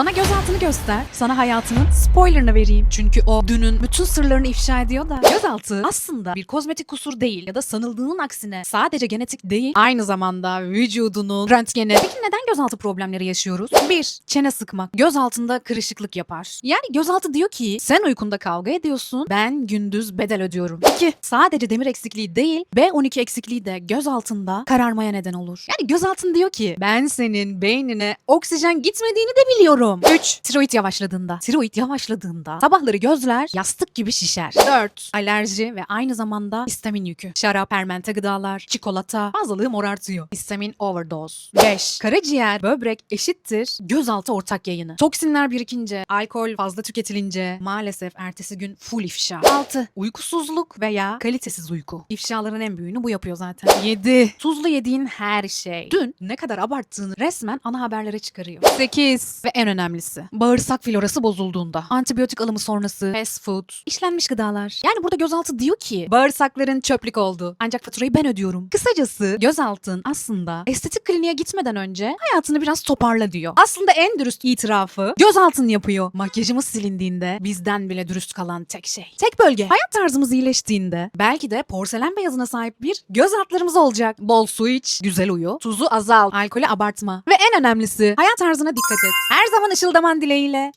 Bana gözaltını göster. Sana hayatının spoilerını vereyim. Çünkü o dünün bütün sırlarını ifşa ediyor da. Gözaltı aslında bir kozmetik kusur değil ya da sanıldığının aksine sadece genetik değil. Aynı zamanda vücudunun röntgeni. Peki neden gözaltı problemleri yaşıyoruz? 1. Çene sıkmak. Göz altında kırışıklık yapar. Yani gözaltı diyor ki sen uykunda kavga ediyorsun. Ben gündüz bedel ödüyorum. 2. Sadece demir eksikliği değil B12 eksikliği de göz altında kararmaya neden olur. Yani göz altın diyor ki ben senin beynine oksijen gitmediğini de biliyorum. 3. Tiroid yavaşladığında. Tiroid yavaşladığında sabahları gözler yastık gibi şişer. 4. Alerji ve aynı zamanda histamin yükü. Şarap, fermente gıdalar, çikolata fazlalığı morartıyor. Histamin overdose. 5. Karaciğer, böbrek eşittir gözaltı ortak yayını. Toksinler birikince, alkol fazla tüketilince maalesef ertesi gün full ifşa. 6. Uykusuzluk veya kalitesiz uyku. İfşaların en büyüğünü bu yapıyor zaten. 7. Tuzlu yediğin her şey. Dün ne kadar abarttığını resmen ana haberlere çıkarıyor. 8. Ve en önemlisi. Bağırsak florası bozulduğunda. Antibiyotik alımı sonrası. Fast food. işlenmiş gıdalar. Yani burada gözaltı diyor ki bağırsakların çöplük oldu. Ancak faturayı ben ödüyorum. Kısacası gözaltın aslında estetik kliniğe gitmeden önce hayatını biraz toparla diyor. Aslında en dürüst itirafı gözaltın yapıyor. Makyajımız silindiğinde bizden bile dürüst kalan tek şey. Tek bölge. Hayat tarzımız iyileştiğinde belki de porselen beyazına sahip bir göz altlarımız olacak. Bol su iç, güzel uyu, tuzu azalt, alkolü abartma ve en önemlisi hayat tarzına dikkat et. Her zaman ışıldaman dileğiyle.